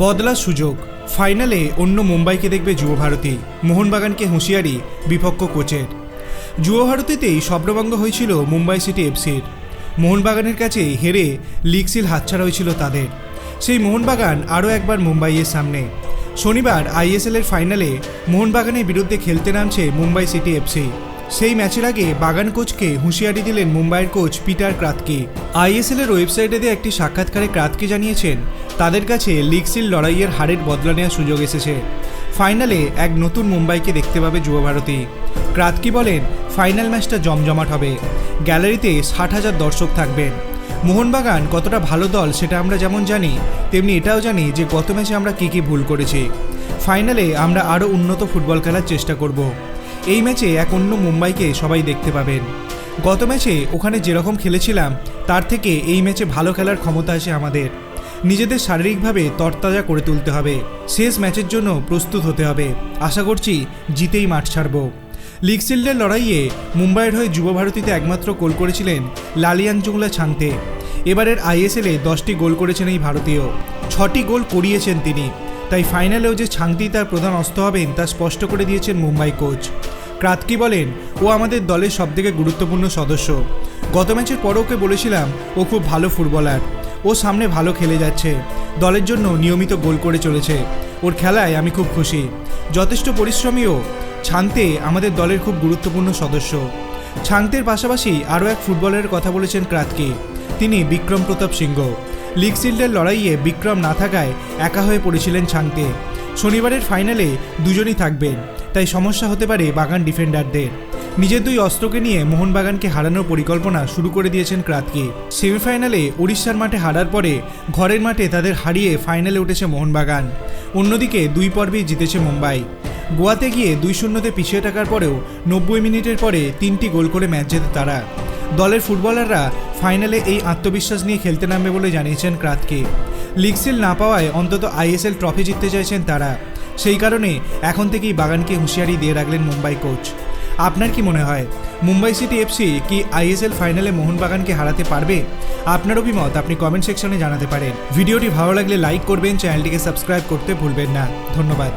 বদলার সুযোগ। ফাইনালে অন্য মুম্বাইকে দেখবে যুব ভারতী। মোহনবাগানকে হুঁশিয়ারি, বিপক্ষ কোচের। যুব ভারতীতেই স্বপ্নভঙ্গ হয়েছিল মুম্বাই সিটি এফসির। মোহনবাগানের কাছে হেরে লিগ সিল হাতছাড়া হয়েছিল তাদের। সেই মোহনবাগান আরও একবার মুম্বাইয়ের সামনে। শনিবার আইএসএলের ফাইনালে মোহনবাগানের বিরুদ্ধে খেলতে নামছে মুম্বাই সিটি এফসি। সেই ম্যাচের আগে বাগান কোচকে হুঁশিয়ারি দিলেন মুম্বাইয়ের কোচ পিটার ক্রাতকি। আইএসএল এর ওয়েবসাইটে দিয়ে একটি সাক্ষাৎকারে ক্রাতকি জানিয়েছেন, তাদের কাছে লিগসিল লড়াইয়ের হারের বদলা নেওয়ার সুযোগ এসেছে। ফাইনালে এক নতুন মুম্বাইকে দেখতে পাবে যুব ভারতী। ক্রাতকি বলেন, ফাইনাল ম্যাচটা জমজমাট হবে। গ্যালারিতে ষাট হাজার দর্শক থাকবেন। মোহনবাগান কতটা ভালো দল সেটা আমরা যেমন জানি, তেমনি এটাও জানি যে গত ম্যাচে আমরা কী কী ভুল করেছি। ফাইনালে আমরা আরও উন্নত ফুটবল খেলার চেষ্টা করব। এই ম্যাচে এক অন্য মুম্বাইকে সবাই দেখতে পাবেন। গত ম্যাচে ওখানে যেরকম খেলেছিলাম, তার থেকে এই ম্যাচে ভালো খেলার ক্ষমতা আছে আমাদের। নিজেদের শারীরিকভাবে তরতাজা করে তুলতে হবে। শেষ ম্যাচের জন্য প্রস্তুত হতে হবে। আশা করছি জিতেই মাঠ ছাড়ব। লিগ শিল্ডের লড়াইয়ে মুম্বাইয়ের হয়ে যুবভারতীতে একমাত্র গোল করেছিলেন লালিয়ানজুংলা ছাংতে এবারের আইএসএলে দশটি গোল করেছেন এই ভারতীয়। ছটি গোল করিয়েছেন তিনি। তাই ফাইনালেও যে ছাংতি তার প্রধান অস্ত্র হবেন তা স্পষ্ট করে দিয়েছেন মুম্বাই কোচ। ক্রাতকি বলেন, ও আমাদের দলের সবথেকে গুরুত্বপূর্ণ সদস্য। গত ম্যাচের পর ওকে বলেছিলাম, ও খুব ভালো ফুটবলার। ও সামনে ভালো খেলে যাচ্ছে। দলের জন্য নিয়মিত গোল করে চলেছে। ওর খেলায় আমি খুব খুশি। যথেষ্ট পরিশ্রমীও। ছানতে আমাদের দলের খুব গুরুত্বপূর্ণ সদস্য। ছাংতের পাশাপাশি আরও এক ফুটবলারের কথা বলেছেন ক্রাতকি। তিনি বিক্রম প্রতাপ সিংহ। লিগ শিল্ডের লড়াইয়ে বিক্রম না থাকায় একা হয়ে পড়েছিলেন ছাংতে। শনিবারের ফাইনালে দুজনই থাকবেন তাই সমস্যা হতে পারে বাগান ডিফেন্ডারদের। নিজের দুই অস্ত্রকে নিয়ে মোহনবাগানকে হারানোর পরিকল্পনা শুরু করে দিয়েছেন ক্রাতকে। সেমিফাইনালে উড়িষ্যার মাঠে হারার পরে ঘরের মাঠে তাদের হারিয়ে ফাইনালে উঠেছে মোহনবাগান। অন্যদিকে দুই পর্বেই জিতেছে মুম্বাই। গোয়াতে গিয়ে দুই শূন্যতে পিছিয়ে থাকার পরেও নব্বই মিনিটের পরে তিনটি গোল করে ম্যাচ জেতে তারা। দলের ফুটবলাররা ফাইনালে এই আত্মবিশ্বাস নিয়ে খেলতে নামবে বলে জানিয়েছেন ক্রাতকে। লিগ সিল না পাওয়ায় অন্তত আইএসএল ট্রফি জিততে চাইছেন তারা। সেই কারণে এখন থেকেই বাগানকে হুঁশিয়ারি দিয়ে রাখলেন মুম্বাই কোচ। আপনার কি মনে হয়, মুম্বাই সিটি এফসি কি আইএসএল ফাইনালে মোহনবাগানকে হারাতে পারবে? আপনার অভিমত আপনি কমেন্ট সেকশনে জানাতে পারেন। ভিডিওটি ভালো লাগলে লাইক করবেন, চ্যানেলটিকে সাবস্ক্রাইব করতে ভুলবেন না। ধন্যবাদ।